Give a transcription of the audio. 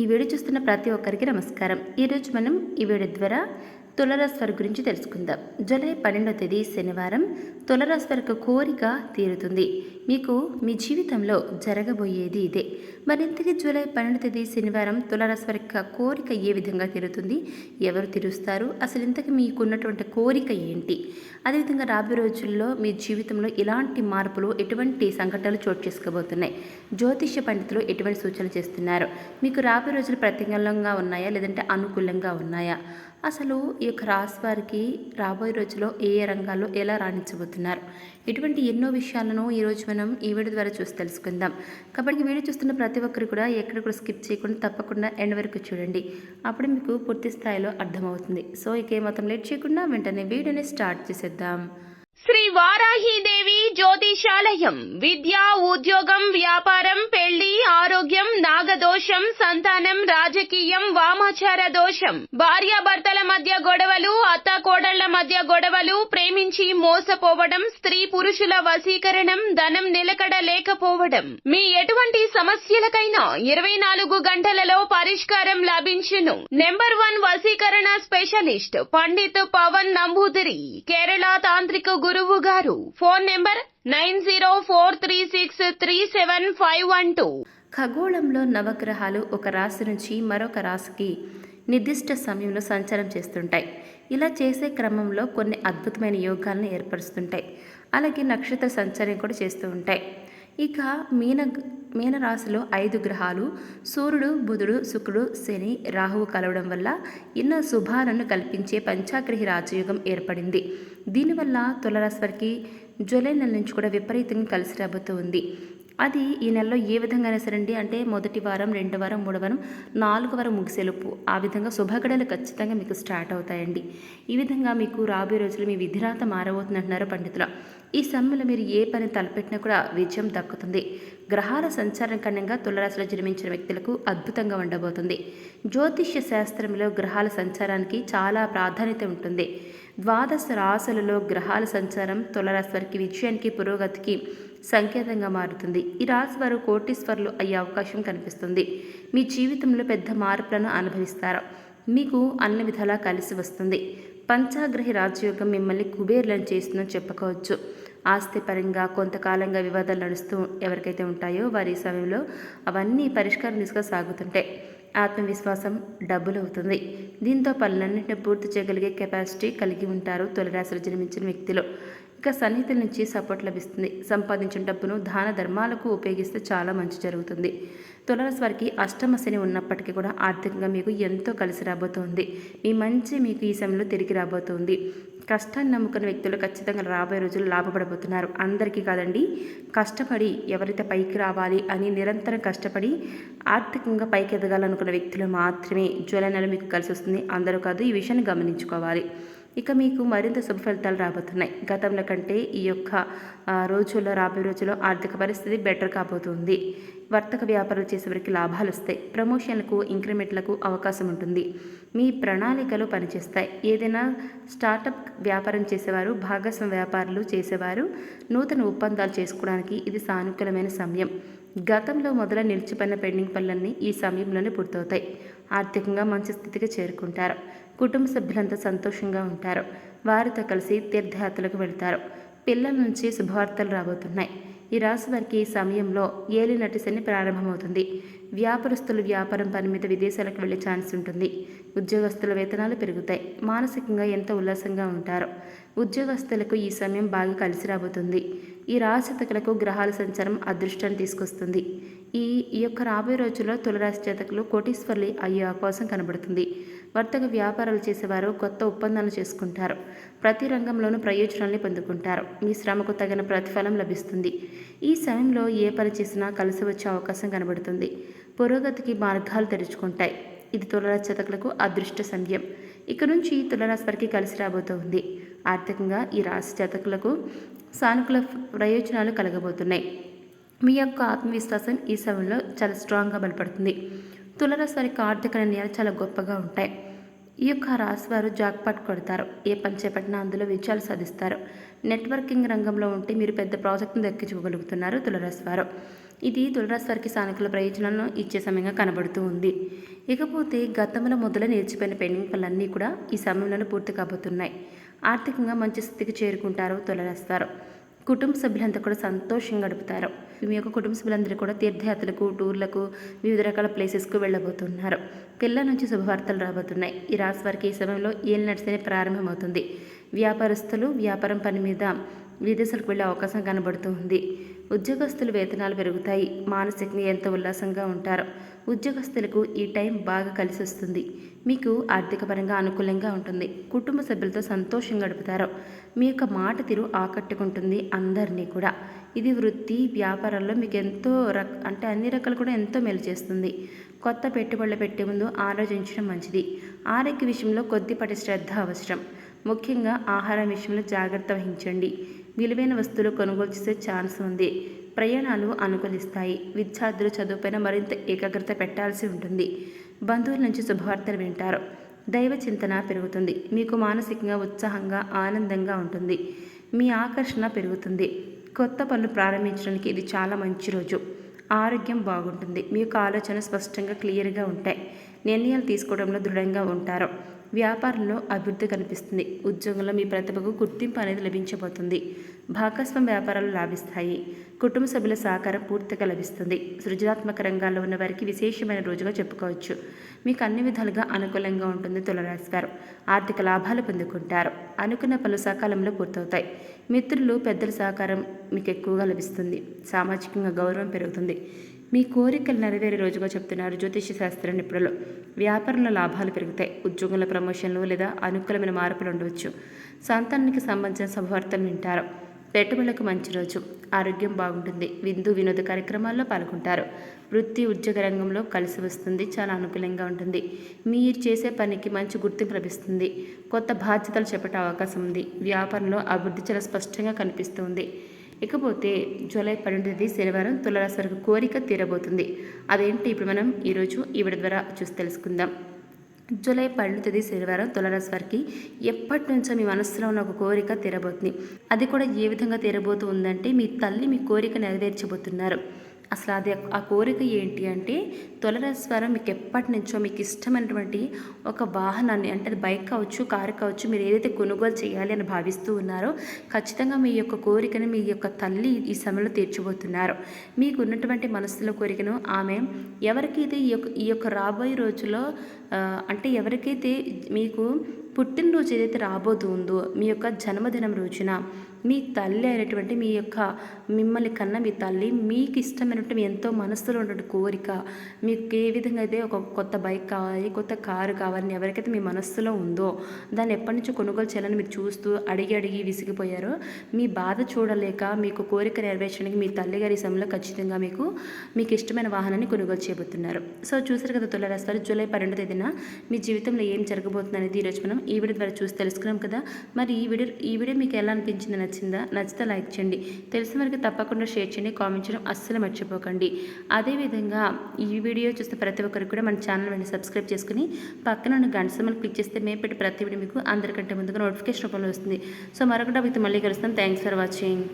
ఈ వీడియో చూస్తున్న ప్రతి ఒక్కరికి నమస్కారం. ఈరోజు మనం ఈ వీడియో ద్వారా తులరాశి వారి గురించి తెలుసుకుందాం. జూలై పన్నెండవ తేదీ శనివారం తులరాశి వారికి కోరిక తీరుతుంది. మీకు మీ జీవితంలో జరగబోయేది ఇదే. మరింతగా జూలై పన్నెండు తేదీ శనివారం తులరాశి వారి యొక్క కోరిక ఏ విధంగా తీరుతుంది? ఎవరు తీరుస్తారు? అసలు ఇంతకు మీకున్నటువంటి కోరిక ఏంటి? అదేవిధంగా రాబోయే రోజుల్లో మీ జీవితంలో ఇలాంటి మార్పులు ఎటువంటి సంఘటనలు చోటు చేసుకోబోతున్నాయి? జ్యోతిష్య పండితులు ఎటువంటి సూచనలు చేస్తున్నారు? మీకు రాబోయే రోజులు ప్రతికూలంగా ఉన్నాయా? లేదంటే అనుకూలంగా ఉన్నాయా? అసలు ఈ యొక్క రాశి వారికి రాబోయే రోజుల్లో ఏ ఏ రంగాల్లో ఎలా రాణించబోతున్నారు? ఇటువంటి ఎన్నో విషయాలను ఈరోజు మనం ఈ వీడియో ద్వారా చూసి తెలుసుకుందాం. కాబట్టి వీడియో చూస్తున్న ప్రతి ఒక్కరు కూడా ఎక్కడ కూడా స్కిప్ చేయకుండా తప్పకుండా ఎండ్ వరకు చూడండి. అప్పుడు మీకు పూర్తి స్థాయిలో అర్థమవుతుంది. సో ఇక ఏ లేట్ చేయకుండా వెంటనే వీడియోని స్టార్ట్ చేసేద్దాం. శ్రీ వారాహీదేవి జ్యోతిషాలయం. విద్య ఉద్యోగం వ్యాపారం పెళ్ళి ఆరోగ్యం నాగదోషం సంతానం రాజకీయం వామాచార దోషం. భార్యాభర్తల మధ్య గొడవలు అత్త మధ్య గొడవలు ప్రేమించి మోసపోవడం స్త్రీ పురుషుల వశీకరణం ధనం నిలకడ లేకపోవడం. మీ ఎటువంటి సమస్యలకైనా ఇరవై నాలుగు గంటలలో పరిష్కారం లభించును. నెంబర్ వన్ వశీకరణ స్పెషలిస్ట్ పండిత్ పవన్ నంబూదిరి కేరళ తాంత్రిక గురువు గారు. Phone number nine zero four three six three seven five one two. ఖగోళంలో నవగ్రహాలు ఒక రాశి నుంచి మరొక రాశికి నిర్దిష్ట సమయంలో సంచారం చేస్తుంటాయి. ఇలా చేసే క్రమంలో కొన్ని అద్భుతమైన యోగాలను ఏర్పరుస్తుంటాయి. అలాగే నక్షత్ర సంచారం కూడా చేస్తూ ఉంటాయి. ఇక మీన మీనరాశిలో ఐదు గ్రహాలు సూర్యుడు బుధుడు శుక్రుడు శని రాహువు కలవడం వల్ల ఎన్నో శుభాలను కల్పించే పంచాగ్రహి రాజయోగం ఏర్పడింది. దీనివల్ల తులరాశి వారికి జూలై నెల నుంచి కూడా విపరీతంగా కలిసి రాబోతూ ఉంది. అది ఈ నెలలో ఏ విధంగా అయినా సరే అండి అంటే మొదటి వారం రెండో వారం మూడో వారం నాలుగు వారం ముగిసేలోపు ఆ విధంగా శుభగడలు ఖచ్చితంగా మీకు స్టార్ట్ అవుతాయండి. ఈ విధంగా మీకు రాబోయే రోజులు మీ విధిరాత మారబోతుంది అంటున్నారు పండితులు. ఈ సమయంలో మీరు ఏ పని తలపెట్టినా కూడా విజయం దక్కుతుంది. గ్రహాల సంచారం కారణంగా తులరాశిలో జన్మించిన వ్యక్తులకు అద్భుతంగా ఉండబోతుంది. జ్యోతిష్య శాస్త్రంలో గ్రహాల సంచారానికి చాలా ప్రాధాన్యత ఉంటుంది. ద్వాదశ రాశులలో గ్రహాల సంచారం తులరాశి వారికి విజయానికి పురోగతికి సంకేతంగా మారుతుంది. ఈ రాశి వారు కోటీశ్వరులు అయ్యే అవకాశం కనిపిస్తుంది. మీ జీవితంలో పెద్ద మార్పులను అనుభవిస్తారు? మీకు అన్ని విధాలా కలిసి వస్తుంది. పంచాగ్రహి రాజయోగం మిమ్మల్ని కుబేర్లను చేస్తుందని చెప్పుకోవచ్చు. ఆస్తి పరంగా కొంతకాలంగా వివాదాలు నడుస్తూ ఎవరికైతే ఉంటాయో వారి సమయంలో అవన్నీ పరిష్కారం దిశగా సాగుతుంటాయి ఆత్మవిశ్వాసం డబ్బులు అవుతుంది. దీంతో పనులన్నింటినీ పూర్తి చేయగలిగే కెపాసిటీ కలిగి ఉంటారు తొలిరాశిలో జన్మించిన వ్యక్తులు. ఇక సన్నిహితుల నుంచి సపోర్ట్ లభిస్తుంది. సంపాదించిన డబ్బును దాన ధర్మాలకు ఉపయోగిస్తే చాలా మంచి జరుగుతుంది. తులరాశి వారికి అష్టమ శని ఉన్నప్పటికీ కూడా ఆర్థికంగా మీకు ఎంతో కలిసి రాబోతోంది. మీ మంచి మీకు ఈ సమయంలో తిరిగి రాబోతోంది. కష్టాన్ని నమ్ముకున్న వ్యక్తులు ఖచ్చితంగా రాబోయే రోజులు లాభపడబోతున్నారు. అందరికీ కాదండి కష్టపడి ఎవరైతే పైకి రావాలి అని నిరంతరం కష్టపడి ఆర్థికంగా పైకి ఎదగాలనుకున్న వ్యక్తులు మాత్రమే జూలై నెల మీకు కలిసి వస్తుంది. అందరూ కాదు ఈ విషయాన్ని గమనించుకోవాలి. ఇక మీకు మరింత శుభ ఫలితాలు రాబోతున్నాయి. గతంలో కంటే ఈ యొక్క రోజుల్లో రాబోయే రోజుల్లో ఆర్థిక పరిస్థితి బెటర్ కాబోతుంది. వర్తక వ్యాపారాలు చేసేవారికి లాభాలు వస్తాయి. ప్రమోషన్లకు ఇంక్రిమెంట్లకు అవకాశం ఉంటుంది. మీ ప్రణాళికలు పనిచేస్తాయి. ఏదైనా స్టార్టప్ వ్యాపారం చేసేవారు భాగస్వామ్య వ్యాపారాలు చేసేవారు నూతన ఒప్పందాలు చేసుకోవడానికి ఇది సానుకూలమైన సమయం. గతంలో మొదల నిలిచిపోయిన పెండింగ్ పనులన్నీ ఈ సమయంలోనే పూర్తవుతాయి. ఆర్థికంగా మంచి స్థితికి చేరుకుంటారు. కుటుంబ సభ్యులంతా సంతోషంగా ఉంటారు. వారితో కలిసి తీర్థయాత్రలకు వెళ్తారు. పిల్లల నుంచి శుభవార్తలు రాబోతున్నాయి. ఈ రాశి వారికి ఈ సమయంలో ఏలినటి శని ప్రారంభమవుతుంది. వ్యాపారస్తులు వ్యాపారం పని మీద విదేశాలకు వెళ్ళే ఛాన్స్ ఉంటుంది. ఉద్యోగస్తుల వేతనాలు పెరుగుతాయి. మానసికంగా ఎంతో ఉల్లాసంగా ఉంటారు. ఉద్యోగస్తులకు ఈ సమయం బాగా కలిసి రాబోతుంది. ఈ రాశితకులకు గ్రహాల సంచారం అదృష్టాన్ని తీసుకొస్తుంది. ఈ ఈ యొక్క రాబోయే రోజుల్లో తులరాశి జాతకులు కోటీశ్వర్లు అయ్యే అవకాశం కనబడుతుంది. వర్తక వ్యాపారాలు చేసేవారు కొత్త ఒప్పందాలు చేసుకుంటారు. ప్రతి రంగంలోనూ ప్రయోజనాల్ని పొందుకుంటారు. మీ శ్రమకు తగిన ప్రతిఫలం లభిస్తుంది. ఈ సమయంలో ఏ పని చేసినా కలిసి వచ్చే అవకాశం కనబడుతుంది. పురోగతికి మార్గాలు తెరుచుకుంటాయి. ఇది తులరాశి జాతకులకు అదృష్ట సమయం ఇక నుంచి తులరాశి వారికి కలిసి రాబోతోంది. ఆర్థికంగా ఈ రాశి జాతకులకు సానుకూల ప్రయోజనాలు కలగబోతున్నాయి. మీ యొక్క ఆత్మవిశ్వాసం ఈ సమయంలో చాలా స్ట్రాంగ్గా బలపడుతుంది. తులరాశి వారికి ఆర్థిక నిర్ణయాలు చాలా గొప్పగా ఉంటాయి. ఈ యొక్క రాశి వారు జాక్పాట్ కొడతారు. ఏ పని చేపట్టినా అందులో విజయాలు సాధిస్తారు. నెట్వర్కింగ్ రంగంలో ఉంటే మీరు పెద్ద ప్రాజెక్టును దక్కించుకోగలుగుతున్నారు తులరాశి వారు. ఇది తులరాశి వారికి సానుకూల ప్రయోజనాలను ఇచ్చే సమయంగా కనబడుతూ ఉంది. ఇకపోతే గతంలో మొదలు నేర్చిపోయిన పెండింగ్ పనులన్నీ కూడా ఈ సమయంలో పూర్తి కాబోతున్నాయి. ఆర్థికంగా మంచి స్థితికి చేరుకుంటారు తులరాశి వారు. కుటుంబ సభ్యులంతా కూడా సంతోషంగా గడుపుతారు. మీ యొక్క కుటుంబ సభ్యులందరూ కూడా తీర్థయాత్రలకు టూర్లకు వివిధ రకాల ప్లేసెస్కు వెళ్ళబోతున్నారు. పిల్లల నుంచి శుభవార్తలు రాబోతున్నాయి. ఈ రాశి వారికి ఈ సమయంలో ఏళ్ళు నడిచేనే ప్రారంభమవుతుంది. వ్యాపారస్తులు వ్యాపారం పని మీద విదేశాలకు వెళ్ళే అవకాశం కనబడుతూ ఉంది. ఉద్యోగస్తులు వేతనాలు పెరుగుతాయి. మానసికంగా ఎంతో ఉల్లాసంగా ఉంటారు. ఉద్యోగస్తులకు ఈ టైం బాగా కలిసి వస్తుంది మీకు ఆర్థికపరంగా అనుకూలంగా ఉంటుంది. కుటుంబ సభ్యులతో సంతోషంగా గడుపుతారు. మీ యొక్క మాట తీరు ఆకట్టుకుంటుంది అందరినీ కూడా. ఇది వృత్తి వ్యాపారాల్లో మీకు ఎంతో రక అంటే అన్ని రకాలు కూడా ఎంతో మేలు చేస్తుంది. కొత్త పెట్టుబడులు పెట్టే ముందు ఆలోచించడం మంచిది. ఆరోగ్య విషయంలో కొద్దిపాటి శ్రద్ధ అవసరం. ముఖ్యంగా ఆహారం విషయంలో జాగ్రత్త వహించండి. విలువైన వస్తువులు కొనుగోలు చేసే ఛాన్స్ ఉంది. ప్రయాణాలు అనుకూలిస్తాయి. విద్యార్థులు చదువుపైన మరింత ఏకాగ్రత పెట్టాల్సి ఉంటుంది. బంధువుల నుంచి శుభవార్తలు వింటారు. దైవ చింతన పెరుగుతుంది. మీకు మానసికంగా ఉత్సాహంగా ఆనందంగా ఉంటుంది. మీ ఆకర్షణ పెరుగుతుంది. కొత్త పనులు ప్రారంభించడానికి ఇది చాలా మంచి రోజు. ఆరోగ్యం బాగుంటుంది. మీ యొక్క ఆలోచన స్పష్టంగా క్లియర్గా ఉంటాయి. నిర్ణయాలు తీసుకోవడంలో దృఢంగా ఉంటారు. వ్యాపారంలో అభివృద్ధి కనిపిస్తుంది. ఉద్యోగంలో మీ ప్రతిభకు గుర్తింపు అనేది లభించబోతుంది. భాగస్వామ్య వ్యాపారాలు లాభిస్తాయి. కుటుంబ సభ్యుల సహకారం పూర్తిగా లభిస్తుంది. సృజనాత్మక రంగాల్లో ఉన్న వారికి విశేషమైన రోజుగా చెప్పుకోవచ్చు. మీకు అన్ని విధాలుగా అనుకూలంగా ఉంటుంది తులరాశి గారు. ఆర్థిక లాభాలు పొందుకుంటారు. అనుకున్న పలు సకాలంలో పూర్తవుతాయి. మిత్రులు పెద్దల సహకారం మీకు ఎక్కువగా లభిస్తుంది. సామాజికంగా గౌరవం పెరుగుతుంది. మీ కోరికలు నెరవేరే రోజుగా చెప్తున్నారు జ్యోతిష శాస్త్ర నిపుణులు. వ్యాపారంలో లాభాలు పెరుగుతాయి. ఉద్యోగంలో ప్రమోషన్లు లేదా అనుకూలమైన మార్పులు ఉండవచ్చు. సంతానానికి సంబంధించిన శుభవార్తలు వింటారు. పెట్టుబడులకు మంచి రోజు. ఆరోగ్యం బాగుంటుంది. విందు వినోద కార్యక్రమాల్లో పాల్గొంటారు. వృత్తి ఉద్యోగ రంగంలో కలిసి వస్తుంది. చాలా అనుకూలంగా ఉంటుంది. మీరు చేసే పనికి మంచి గుర్తింపు లభిస్తుంది. కొత్త బాధ్యతలు చేపట్టే అవకాశం ఉంది. వ్యాపారంలో అభివృద్ధి చాలా స్పష్టంగా కనిపిస్తుంది. ఇకపోతే జూలై పన్నెండు తేదీ శనివారం తులరాశి వరకు కోరిక తీరబోతుంది. అదేంటి? ఇప్పుడు మనం ఈరోజు ఈవిడ ద్వారా చూసి తెలుసుకుందాం. జూలై పన్నెండు తేదీ శనివారం తులరాశి వారికి ఎప్పటి నుంచో మీ మనసులో ఉన్న ఒక కోరిక తీరబోతుంది. అది కూడా ఏ విధంగా తీరబోతూ ఉందంటే మీ తల్లి మీ కోరిక నెరవేర్చబోతున్నారు. అసలు అది ఆ కోరిక ఏంటి అంటే తొలరస్వరం మీకు ఎప్పటి నుంచో మీకు ఇష్టమైనటువంటి ఒక వాహనాన్ని అంటే అది బైక్ కావచ్చు కారు కావచ్చు మీరు ఏదైతే కొనుగోలు చేయాలి అని భావిస్తూ ఉన్నారో ఖచ్చితంగా మీ యొక్క కోరికను మీ యొక్క తల్లి ఈ సమయంలో తీర్చబోతున్నారు మీకు ఉన్నటువంటి మనసులో కోరికను ఆమె ఎవరికైతే ఈ యొక్క ఈ యొక్క రాబోయే రోజుల్లో అంటే ఎవరికైతే మీకు పుట్టినరోజు ఏదైతే రాబోతుందో మీ యొక్క జన్మదినం రోజున మీ తల్లి అయినటువంటి మీ యొక్క మిమ్మల్ని కన్న మీ తల్లి మీకు ఇష్టమైనటువంటి ఎంతో మనసులో ఉన్నటువంటి కోరిక మీకు ఏ విధంగా అయితే ఒక కొత్త బైక్ కావాలి కొత్త కారు కావాలని ఎవరికైతే మీ మనస్సులో ఉందో దాన్ని ఎప్పటి నుంచో కొనుగోలు చేయాలని మీరు చూస్తూ అడిగి అడిగి విసిగిపోయారో మీ బాధ చూడలేక మీకు కోరిక నెరవేర్చడానికి మీ తల్లిగారి సమయంలో ఖచ్చితంగా మీకు మీకు ఇష్టమైన వాహనాన్ని కొనుగోలు చేయబోతున్నారు. సో చూసారు కదా తులరాస్తారు జూలై పన్నెండు తేదీన మీ జీవితంలో ఏం జరగబోతుంది అనేది ఈరోజు మనం ఈ వీడియో ద్వారా చూసి తెలుసుకున్నాం కదా. మరి ఈ వీడియో ఈ వీడియో మీకు ఎలా అనిపించింది నచ్చిందా? నచ్చితే లైక్ చేయండి. తెలిసిన వరకు తప్పకుండా షేర్ చేయండి కామెంట్ చేయడం అస్సలు మర్చిపోకండి. అదేవిధంగా ఈ వీడియో చూస్తే ప్రతి ఒక్కరికి కూడా మన ఛానల్ వెంటనే సబ్స్క్రైబ్ చేసుకుని పక్కన ఉన్న గంట సమయం క్లిక్ చేస్తే మేము పెట్టి ప్రతి వీడియో మీకు అందరికంటే ముందుగా నోటిఫికేషన్ రూపంలో వస్తుంది. సో మరొక టాపిక్తో మళ్ళీ కలుస్తాం. Thanks for watching.